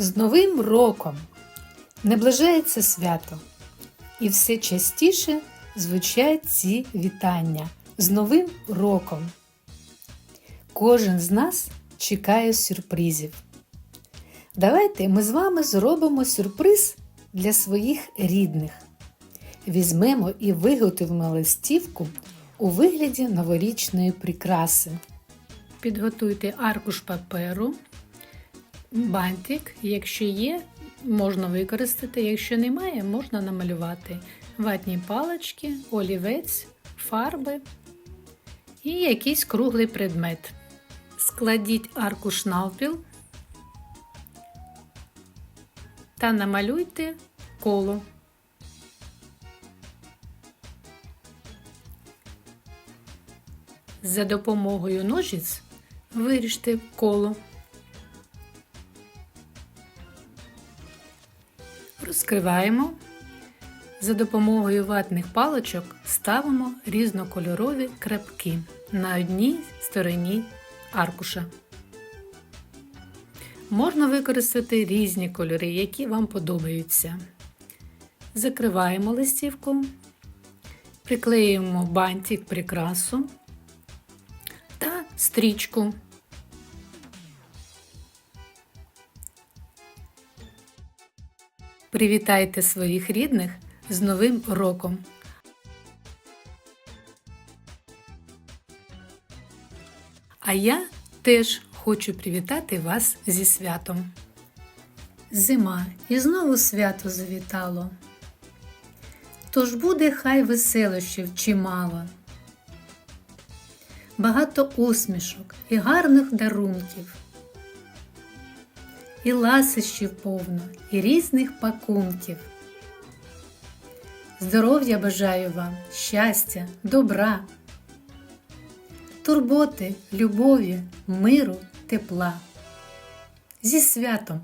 З Новим роком наближається свято, і все частіше звучать ці вітання з Новим роком. Кожен з нас чекає сюрпризів. Давайте ми з вами зробимо сюрприз для своїх рідних. Візьмемо і виготовимо листівку у вигляді новорічної прикраси. Підготуйте аркуш паперу, бантик, якщо є, можна використати, якщо немає, можна намалювати ватні палички, олівець, фарби і якийсь круглий предмет. Складіть аркуш навпіл та намалюйте коло. За допомогою ножиць виріжте коло. Розкриваємо. За допомогою ватних паличок ставимо різнокольорові крапки на одній стороні аркуша. Можна використати різні кольори, які вам подобаються. Закриваємо листівку, приклеюємо бантик прикрасу та стрічку. Привітайте своїх рідних з Новим роком! А я теж хочу привітати вас зі святом. Зима і знову свято завітало. Тож буде хай веселощів чимало. Багато усмішок і гарних дарунків, і ласощів повно, і різних пакунків. Здоров'я бажаю вам, щастя, добра, турботи, любові, миру, тепла. Зі святом!